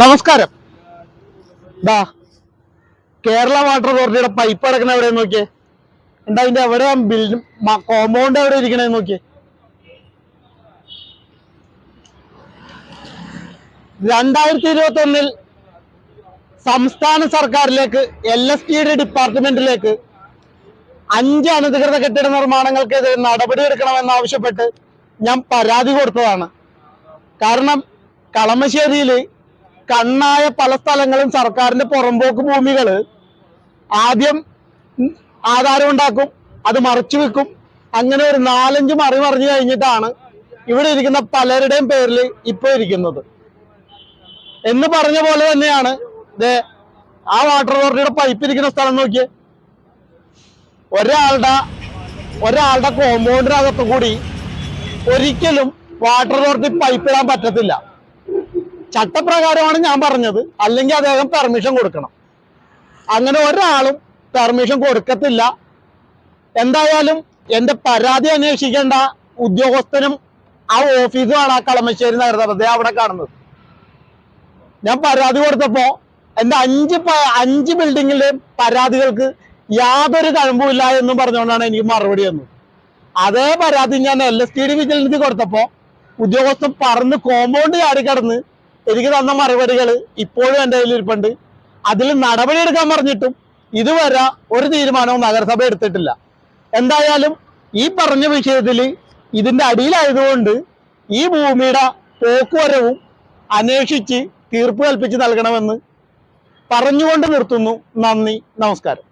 നമസ്കാരം. ദാ കേരള വാട്ടർ അതോറിറ്റിയുടെ പൈപ്പ് അടക്കണ എവിടെ നോക്കിയേ? എന്താ അതിന്റെ എവിടെ ബിൽഡ് കോമ്പൗണ്ട് എവിടെ ഇരിക്കണേ നോക്കിയേ? രണ്ടായിരത്തി ഇരുപത്തി ഒന്നിൽ സംസ്ഥാന സർക്കാരിലേക്ക് എൽ എസ് ടിയുടെ ഡിപ്പാർട്ട്മെന്റിലേക്ക് അഞ്ച് അനധികൃത കെട്ടിട നിർമ്മാണങ്ങൾക്കെതിരെ നടപടിയെടുക്കണമെന്നാവശ്യപ്പെട്ട് ഞാൻ പരാതി കൊടുത്തതാണ്. കാരണം കളമശ്ശേരിയിൽ കണ്ണായ പല സ്ഥലങ്ങളും സർക്കാരിന്റെ പുറമ്പോക്ക് ഭൂമികൾ ആദ്യം ആധാരം ഉണ്ടാക്കും അത് മറച്ചു വെക്കും. അങ്ങനെ ഒരു നാലഞ്ച് മറി മറിഞ്ഞു കഴിഞ്ഞിട്ടാണ് ഇവിടെ ഇരിക്കുന്ന പലരുടെയും പേരിൽ ഇപ്പൊ ഇരിക്കുന്നത്. എന്ന് പറഞ്ഞ പോലെ തന്നെയാണ് ദേ ആ വാട്ടർ അതോറിറ്റിയുടെ പൈപ്പ് ഇരിക്കുന്ന സ്ഥലം നോക്കിയേ. ഒരാളുടെ ഒരാളുടെ കോമ്പൗണ്ടിനകത്തും കൂടി ഒരിക്കലും വാട്ടർ അതോറിറ്റി പൈപ്പ് ഇടാൻ പറ്റത്തില്ല. ചട്ടപ്രകാരമാണ് ഞാൻ പറഞ്ഞത്. അല്ലെങ്കിൽ അദ്ദേഹം പെർമിഷൻ കൊടുക്കണം. അങ്ങനെ ഒരാളും പെർമിഷൻ കൊടുക്കത്തില്ല. എന്തായാലും എന്റെ പരാതി അന്വേഷിക്കേണ്ട ഉദ്യോഗസ്ഥനും ആ ഓഫീസുമാണ് ആ കളമശ്ശേരി നഗരസഭ അവിടെ കാണുന്നത്. ഞാൻ പരാതി കൊടുത്തപ്പോ എന്റെ അഞ്ച് അഞ്ച് ബിൽഡിങ്ങിലെ പരാതികൾക്ക് യാതൊരു കഴമ്പുമില്ല എന്നും പറഞ്ഞുകൊണ്ടാണ് എനിക്ക് മറുപടി തന്നത്. അതേ പരാതി ഞാൻ എൽ എസ് ടി ഡി വിജിലൻസിൽ കൊടുത്തപ്പോ ഉദ്യോഗസ്ഥൻ പറന്ന് കോമ്പൗണ്ട് ചാടി കടന്ന് എനിക്ക് തന്ന മറുപടികൾ ഇപ്പോഴും എന്റെ കയ്യിൽ ഇരിപ്പുണ്ട് അതിൽ നടപടി എടുക്കാൻ പറഞ്ഞിട്ടും ഇതുവരെ ഒരു തീരുമാനവും നഗരസഭ എടുത്തിട്ടില്ല. എന്തായാലും ഈ പറഞ്ഞ വിഷയത്തിൽ ഇതിന്റെ അടിയിലായതുകൊണ്ട് ഈ ഭൂമിയുടെ പോക്കുവരവും അന്വേഷിച്ച് തീർപ്പ് കൽപ്പിച്ച് നൽകണമെന്ന് പറഞ്ഞുകൊണ്ട് നിർത്തുന്നു. നന്ദി നമസ്കാരം.